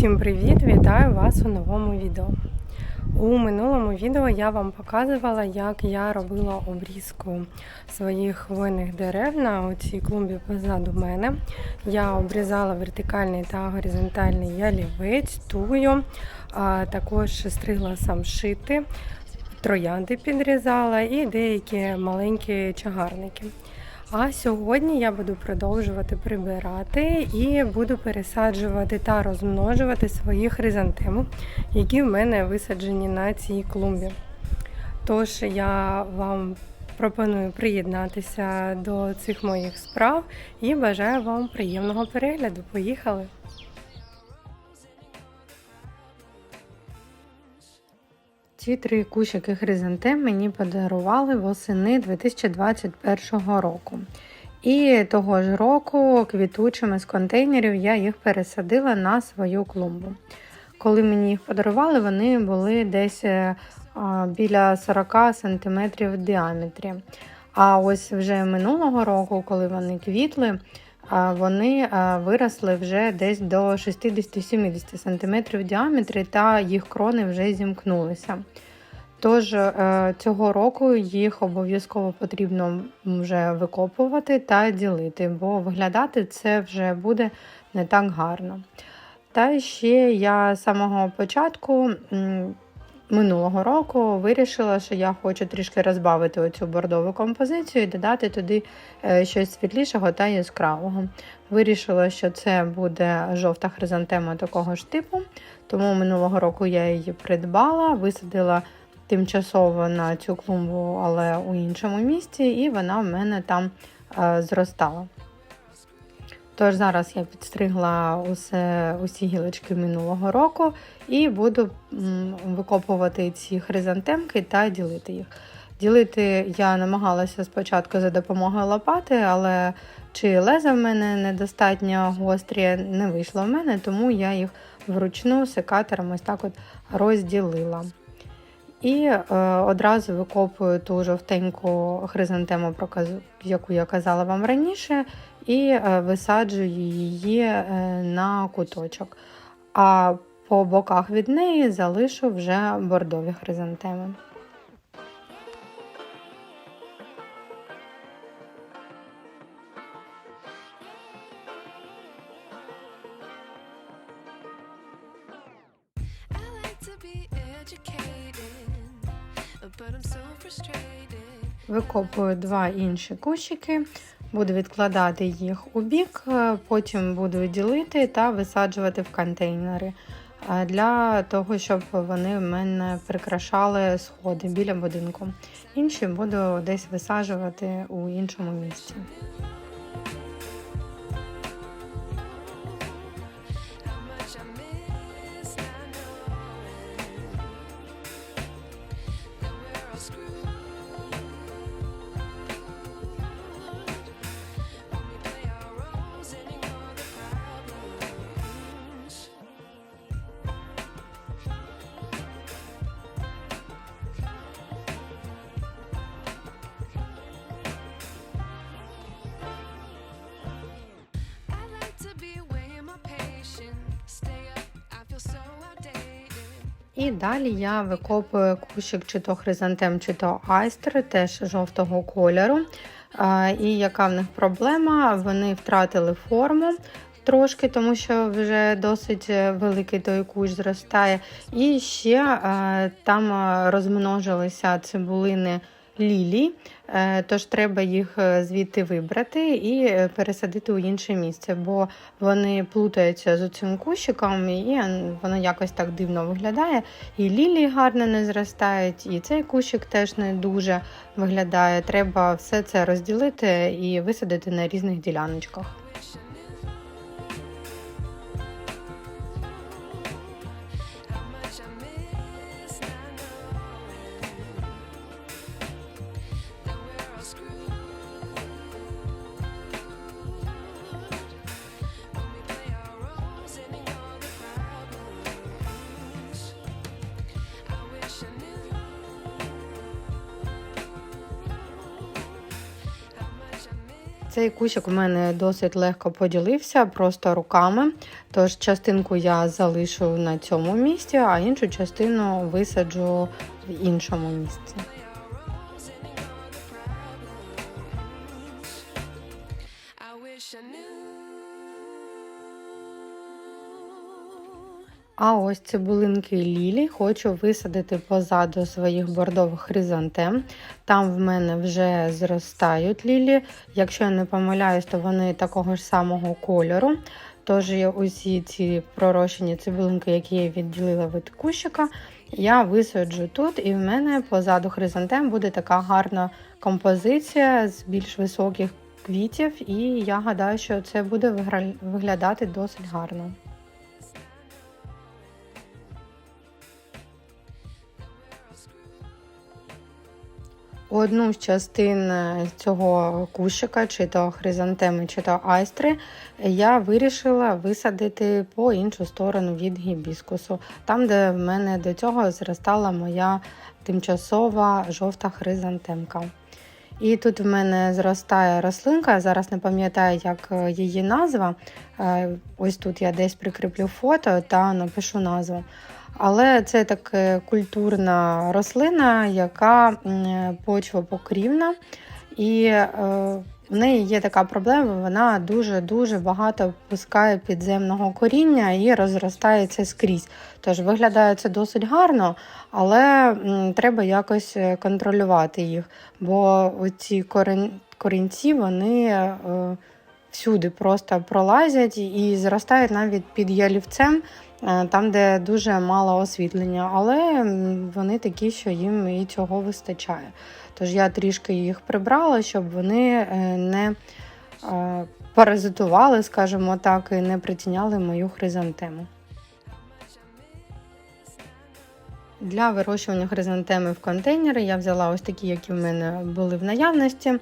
Усім привіт! Вітаю вас у новому відео. У минулому відео я вам показувала, як я робила обрізку своїх хвойних дерев на цій клумбі позаду мене. Я обрізала вертикальний та горизонтальний ялівець, тую, а також стригла самшити, троянди підрізала і деякі маленькі чагарники. А сьогодні я буду продовжувати прибирати і буду пересаджувати та розмножувати свої хризантеми, які в мене висаджені на цій клумбі. Тож я вам пропоную приєднатися до цих моїх справ і бажаю вам приємного перегляду. Поїхали! Ці три кущики хризантем мені подарували восени 2021 року. І того ж року квітучими з контейнерів я їх пересадила на свою клумбу. Коли мені їх подарували, вони були десь біля 40 см в діаметрі. А ось вже минулого року, коли вони квітли, вони виросли вже десь до 60-70 см в діаметрі, та їх крони вже зімкнулися. Тож е, цього року їх обов'язково потрібно вже викопувати та ділити, бо виглядати це вже буде не так гарно. Та ще я з самого початку минулого року вирішила, що я хочу трішки розбавити оцю бордову композицію і додати туди е, щось світлішого та яскравого. Вирішила, що це буде жовта хризантема такого ж типу, тому минулого року я її придбала, висадила тимчасово на цю клумбу, але у іншому місці, і вона в мене там е, зростала. Тож зараз я підстригла усе, усі гілочки минулого року і буду викопувати ці хризантемки та ділити їх. Ділити я намагалася спочатку за допомогою лопати, але чи леза в мене недостатньо гострі, не вийшло в мене, тому я їх вручну секатором ось так от розділила. І е, одразу викопую ту жовтеньку хризантему, яку я казала вам раніше, і е, висаджую її е, на куточок. А по боках від неї залишу вже бордові хризантеми. Викопую два інші кущики, буду відкладати їх у бік, е, потім буду ділити та висаджувати в контейнери е, для того, щоб вони в мене прикрашали сходи біля будинку. Інші буду десь висаджувати у іншому місці. І далі я викопую кущик чи то хризантем, чи то айстер, теж жовтого кольору. І яка в них проблема? Вони втратили форму трошки, тому що вже досить великий той кущ зростає. І ще там розмножилися цибулини лілій, е, тож треба їх е, звідти вибрати і е, пересадити у інше місце, бо вони плутаються з цим кущиком, і воно якось так дивно виглядає. І лілії гарно не зростають, і цей кущик теж не дуже виглядає. Треба все це розділити і висадити на різних діляночках. Цей кущик у мене досить легко поділився, просто руками. Тож частинку я залишу на цьому місці, а іншу частину висаджу в іншому місці. А ось цибулинки лілі хочу висадити позаду своїх бордових хризантем. Там в мене вже зростають лілі. Якщо я не помиляюсь, то вони такого ж самого кольору. Тож я усі ці пророщені цибулинки, які я відділила від кущика, я висаджу тут, і в мене позаду хризантем буде така гарна композиція з більш високих квітів, і я гадаю, що це буде виглядати досить гарно. Одну з частин е, цього кущика, чи то хризантеми, чи то айстри, я вирішила висадити по іншу сторону від гібіскусу, там, де в мене до цього зростала моя тимчасова жовта хризантемка. І тут в мене зростає рослинка, зараз не пам'ятаю, як е, її назва. Е, Ось тут я десь прикріплю фото та напишу назву. Але це така культурна рослина, яка м, почвопокрівна, і е, в неї є така проблема, вона дуже-дуже багато впускає підземного коріння і розростається скрізь. Тож виглядає це досить гарно, але треба якось е, контролювати їх, бо ці корінці вони е, всюди просто пролазять і зростають навіть під ялівцем, е, там, де дуже мало освітлення, але вони такі, що їм і цього вистачає. Тож я трішки їх прибрала, щоб вони е, не е, паразитували, скажімо так, і не притіняли мою хризантему. Для вирощування хризантеми в контейнери я взяла ось такі, які в мене були в наявності.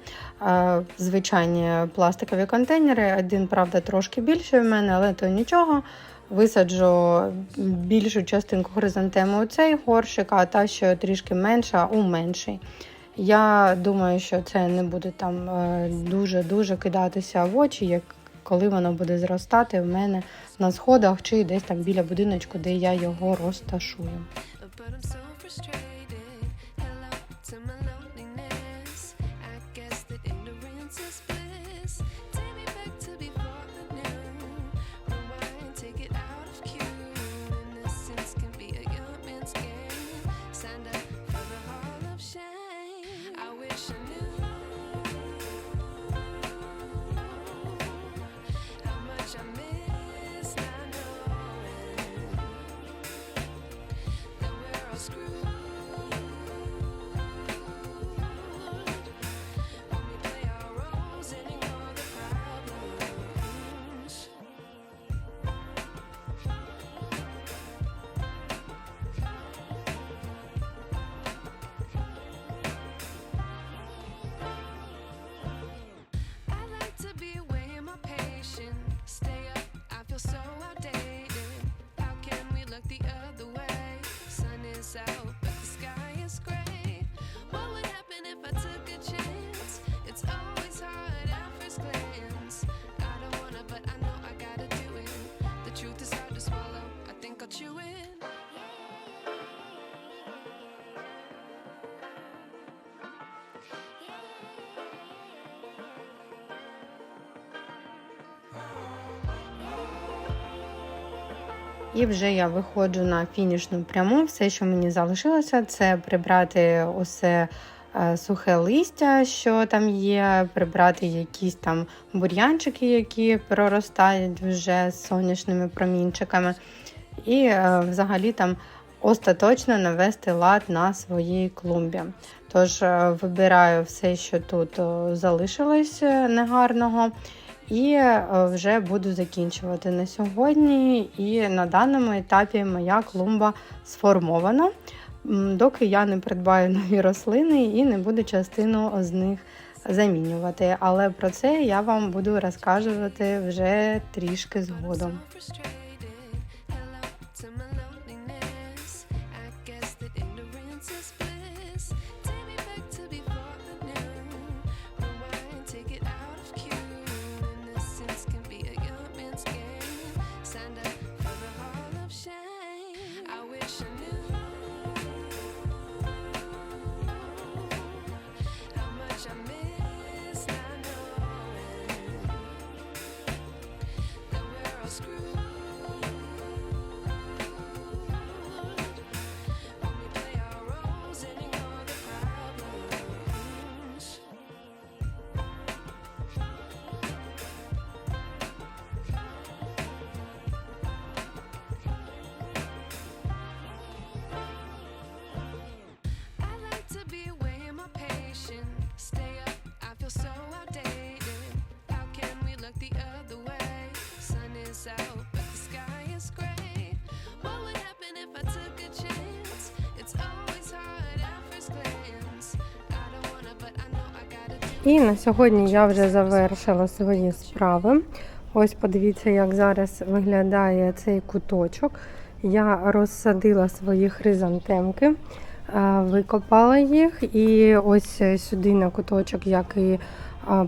Е, Звичайні пластикові контейнери. Один, правда, трошки більший в мене, але то нічого. Висаджу більшу частинку хризантеми у цей горщик, а та, що трішки менша, у менший. Я думаю, що це не буде там е, дуже-дуже кидатися в очі, як коли воно буде зростати в мене на сходах чи десь там біля будиночку, де я його розташую. І вже я виходжу на фінішну пряму. Все, що мені залишилося, це прибрати усе е, сухе листя, що там є, прибрати якісь там бур'янчики, які проростають вже з сонячними промінчиками. І е, взагалі там остаточно навести лад на своїй клумбі. Тож е, вибираю все, що тут залишилось негарного. І е, вже буду закінчувати на сьогодні. І на даному етапі моя клумба сформована, доки я не придбаю нові рослини і не буду частину з них замінювати. Але про це я вам буду розказувати вже трішки згодом. І на сьогодні я вже завершила свої справи. Ось подивіться, як зараз виглядає цей куточок. Я розсадила свої хризантемки, е, викопала їх, і ось сюди на куточок, як і е,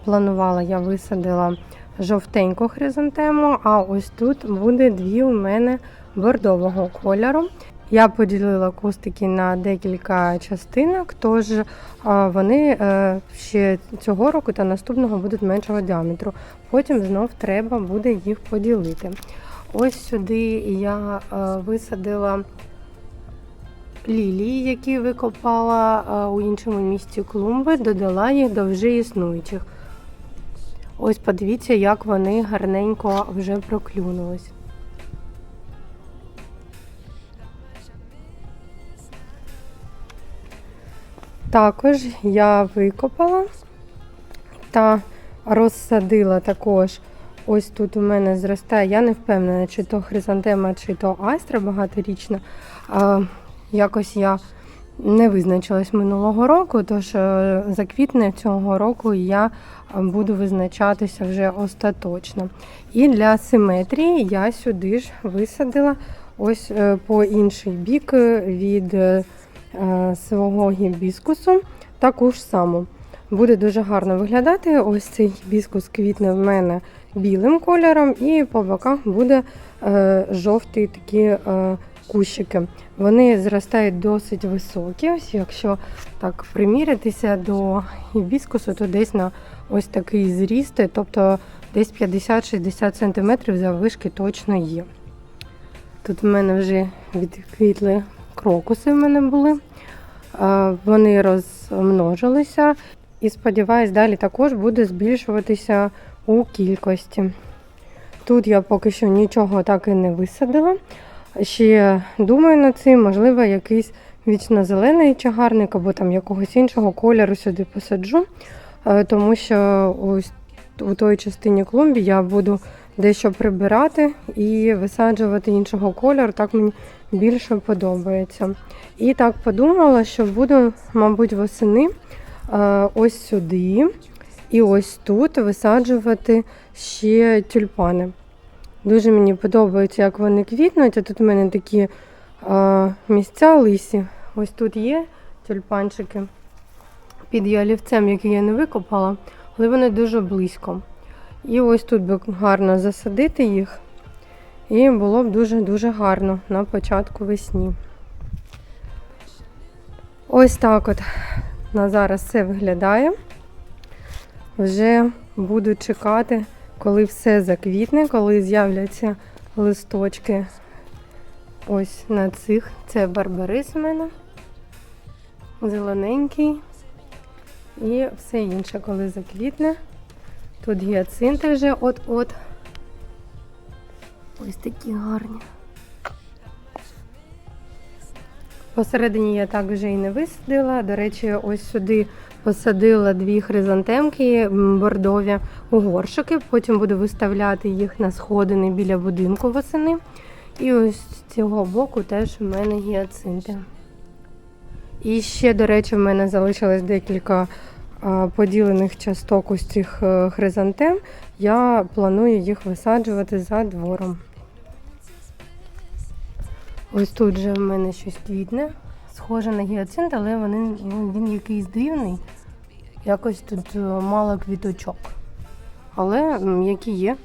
планувала, я висадила жовтеньку хризантему, а ось тут буде дві у мене бордового кольору. Я поділила кустики на декілька частинок, тож е, вони е, ще цього року та наступного будуть меншого діаметру. Потім знов треба буде їх поділити. Ось сюди я е, висадила лілії, які викопала у іншому місці клумби, додала їх до вже існуючих. Ось подивіться, як вони гарненько вже проклюнулись. Також я викопала та розсадила також. Ось тут у мене зростає. Я не впевнена, чи то хризантема, чи то астра багаторічна. Якось я не визначилась минулого року, тож е, за квітне цього року я буду визначатися вже остаточно. І для симетрії я сюди ж висадила ось е, по інший бік від е, свого гібіскусу таку ж саму. Буде дуже гарно виглядати. Ось цей гібіскус квітне в мене білим кольором, і по боках буде е, жовті такі е, кущики. Вони зростають досить високі. Ось якщо так примірятися до гібіскусу, то десь на ось такий зріст, тобто десь 50-60 см заввишки точно є. Тут в мене вже відквітли крокуси в мене були. Е, Вони розмножилися і сподіваюсь, далі також буде збільшуватися у кількості. Тут я поки що нічого так і не висадила. Ще думаю над цим, можливо, якийсь вічно-зелений чагарник або там якогось іншого кольору сюди посаджу, Е, тому що ось у той частині клумбі я буду дещо прибирати і висаджувати іншого кольору. Так мені більше подобається. І так подумала, що буду, мабуть, восени е, ось сюди і ось тут висаджувати ще тюльпани. Дуже мені подобається, як вони квітнуть. А тут у мене такі е, місця лисі. Ось тут є тюльпанчики під ялівцем, який я не викопала, але вони дуже близько. І ось тут би гарно засадити їх. І було б дуже-дуже гарно на початку весні. Ось так от на зараз це виглядає. Вже буду чекати, коли все заквітне, коли з'являться листочки. Ось на цих. Це барбарис у мене. Зелененький. І все інше, коли заквітне. Тут гіацинти вже от-от. Ось такі гарні. Посередині я так вже і не висадила. До речі, ось сюди посадила дві хризантемки бордові у горшики. Потім буду виставляти їх на сходини біля будинку восени. І ось з цього боку теж у мене гіацинти. І ще, до речі, в мене залишилось декілька поділених часток ось цих е, хризантем. Я планую їх висаджувати за двором. Ось тут же в мене щось квітне, схоже на гіацинт, але вони, ну, він якийсь дивний. Якось тут е, мало квіточок. Але які є.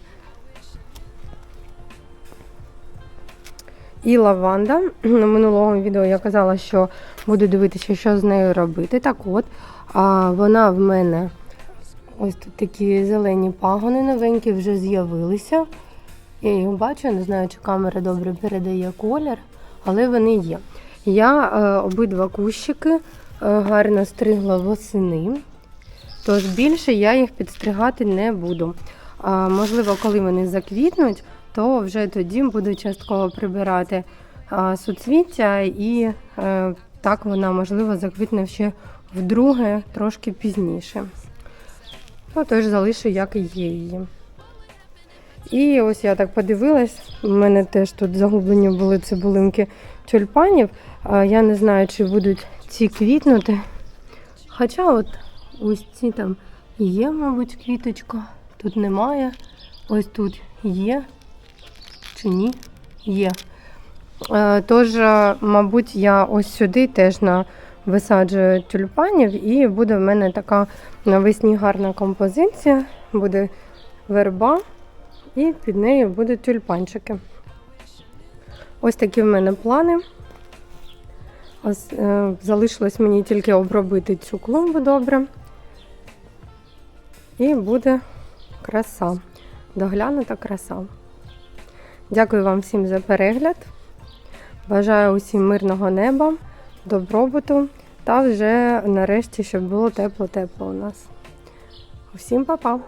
І лаванда. На минулому відео я казала, що буду дивитися, що з нею робити. Так от, а, вона в мене ось тут такі зелені пагони новенькі вже з'явилися. Я їх бачу, не знаю, чи камера добре передає колір, але вони є. Я е, обидва кущики е, гарно стригла восени, тож більше я їх підстригати не буду. А, можливо, коли вони заквітнуть, то вже тоді буду частково прибирати а, суцвіття і е, так вона, можливо, заквітне ще вдруге, трошки пізніше. Ну, тож залишу, як і є її. І ось я так подивилась, у мене теж тут загублені були цибулинки тюльпанів. Я не знаю, чи будуть ці квітнути. Хоча от ось ці там є, мабуть, квіточка. Тут немає. Ось тут є. Чи ні? Є. Е, Тож, е, мабуть, я ось сюди теж на висаджую тюльпанів, і буде в мене така навесні гарна композиція. Буде верба, і під нею будуть тюльпанчики. Ось такі в мене плани. Ось, е, залишилось мені тільки обробити цю клумбу добре. І буде краса. Доглянута краса. Дякую вам всім за перегляд. Бажаю усім мирного неба, добробуту та вже нарешті, щоб було тепло-тепло у нас. Усім па-па!